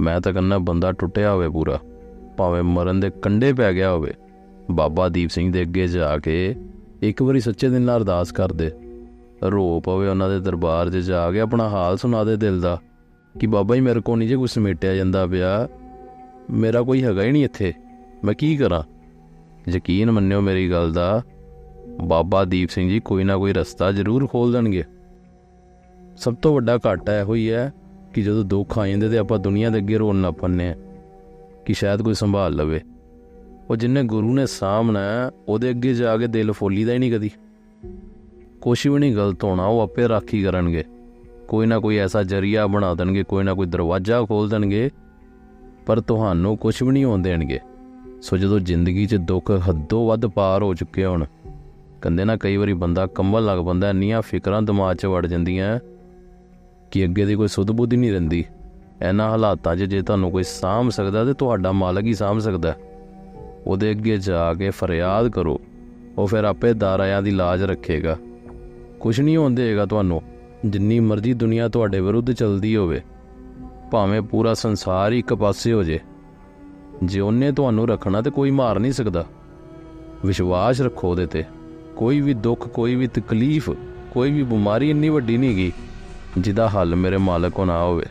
ਮੈਂ ਤਾਂ ਕਹਿੰਦਾ ਬੰਦਾ ਟੁੱਟਿਆ ਹੋਵੇ ਪੂਰਾ, ਭਾਵੇਂ ਮਰਨ ਦੇ ਕੰਢੇ ਪੈ ਗਿਆ ਹੋਵੇ। ਬਾਬਾ ਦੀਪ ਸਿੰਘ ਦੇ ਅੱਗੇ ਜਾ ਕੇ ਇੱਕ ਵਾਰੀ ਸੱਚੇ ਦਿਲ ਨਾਲ ਅਰਦਾਸ ਕਰ ਦੇ ਰੋ ਪਵੇ ਉਹਨਾਂ ਦੇ ਦਰਬਾਰ 'ਚ ਜਾ ਕੇ ਆਪਣਾ ਹਾਲ ਸੁਣਾ ਦੇ ਦਿਲ ਦਾ, ਕਿ ਬਾਬਾ ਜੀ ਮੇਰੇ ਕੋਲ ਨਹੀਂ ਜੇ ਕੁਝ ਸਮੇਟਿਆ ਜਾਂਦਾ ਪਿਆ। ਮੇਰਾ ਕੋਈ ਹੈਗਾ ਹੀ ਨਹੀਂ ਇੱਥੇ, ਮੈਂ ਕੀ ਕਰਾਂ? ਯਕੀਨ ਮੰਨਿਓ ਮੇਰੀ ਗੱਲ ਦਾ, ਬਾਬਾ ਦੀਪ ਸਿੰਘ ਜੀ ਕੋਈ ਨਾ ਕੋਈ ਰਸਤਾ ਜ਼ਰੂਰ ਖੋਲ ਦੇਣਗੇ। ਸਭ ਤੋਂ ਵੱਡਾ ਘਾਟਾ ਇਹੋ ਹੀ ਹੈ ਕਿ ਜਦੋਂ ਦੁੱਖ ਆ ਜਾਂਦੇ ਤੇ ਆਪਾਂ ਦੁਨੀਆ ਦੇ ਅੱਗੇ ਰੋਣ ਨਾ ਪੈਂਦੇ ਹਾਂ ਕਿ ਸ਼ਾਇਦ ਕੋਈ ਸੰਭਾਲ ਲਵੇ। ਉਹ ਜਿੰਨੇ ਗੁਰੂ ਨੇ ਸਾਹਮਣਾ ਉਹਦੇ ਅੱਗੇ ਜਾ ਕੇ ਦਿਲ ਫੋਲੀਦਾ ਹੀ ਨਹੀਂ ਕਦੀ। ਕੁਛ ਵੀ ਨਹੀਂ ਗਲਤ ਹੋਣਾ, ਉਹ ਆਪੇ ਰਾਖੀ ਕਰਨਗੇ। ਕੋਈ ਨਾ ਕੋਈ ਐਸਾ ਜਰੀਆ ਬਣਾ ਦੇਣਗੇ, ਕੋਈ ਨਾ ਕੋਈ ਦਰਵਾਜ਼ਾ ਖੋਲ ਦੇਣਗੇ, ਪਰ ਤੁਹਾਨੂੰ ਕੁਝ ਵੀ ਨਹੀਂ ਹੋਣ ਦੇਣਗੇ। ਸੋ ਜਦੋਂ ਜ਼ਿੰਦਗੀ 'ਚ ਦੁੱਖ ਹੱਦੋਂ ਵੱਧ ਪਾਰ ਹੋ ਚੁੱਕੇ ਹੋਣ ਕਹਿੰਦੇ ਨਾ ਕਈ ਵਾਰੀ ਬੰਦਾ ਕੰਬਲ ਲੱਗ ਬੰਦਾ ਇੰਨੀਆਂ ਫਿਕਰਾਂ ਦਿਮਾਗ 'ਚ ਵੜ ਜਾਂਦੀਆਂ ਕਿ ਅੱਗੇ ਦੀ ਕੋਈ ਸੁੱਧ ਬੁੱਧ ਹੀ ਨਹੀਂ ਰਹਿੰਦੀ। ਇਹਨਾਂ ਹਾਲਾਤਾਂ 'ਚ ਜੇ ਤੁਹਾਨੂੰ ਕੋਈ ਸਾਂਭ ਸਕਦਾ ਤੇ ਤੁਹਾਡਾ ਮਾਲਕ ਹੀ ਸਾਂਭ ਸਕਦਾ। ਉਹਦੇ ਅੱਗੇ ਜਾ ਕੇ ਫਰਿਆਦ ਕਰੋ। ਉਹ ਫਿਰ ਆਪੇ ਦਾਰਾਇਆਂ ਦੀ ਲਾਜ ਰੱਖੇਗਾ। ਕੁਝ ਨਹੀਂ ਹੋਣ ਦੇਗਾ ਤੁਹਾਨੂੰ। ਜਿੰਨੀ ਮਰਜ਼ੀ ਦੁਨੀਆ ਤੁਹਾਡੇ ਵਿਰੁੱਧ ਚੱਲਦੀ ਹੋਵੇ। ਭਾਵੇਂ ਪੂਰਾ ਸੰਸਾਰ ਹੀ ਇੱਕ ਪਾਸੇ ਹੋ ਜੇ। ਜੇ ਉਹਨੇ ਤੁਹਾਨੂੰ ਰੱਖਣਾ ਤੇ ਕੋਈ ਮਾਰ ਨਹੀਂ ਸਕਦਾ। ਵਿਸ਼ਵਾਸ ਰੱਖੋ ਉਹਦੇ ਤੇ। ਕੋਈ ਵੀ ਦੁੱਖ, ਕੋਈ ਵੀ ਤਕਲੀਫ, ਕੋਈ ਵੀ ਬਿਮਾਰੀ ਇੰਨੀ ਵੱਡੀ ਨਹੀਂ ਗਈ ਜਿਹਦਾ ਹੱਲ ਮੇਰੇ ਮਾਲਕ ਕੋ ਨਾ ਹੋਵੇ।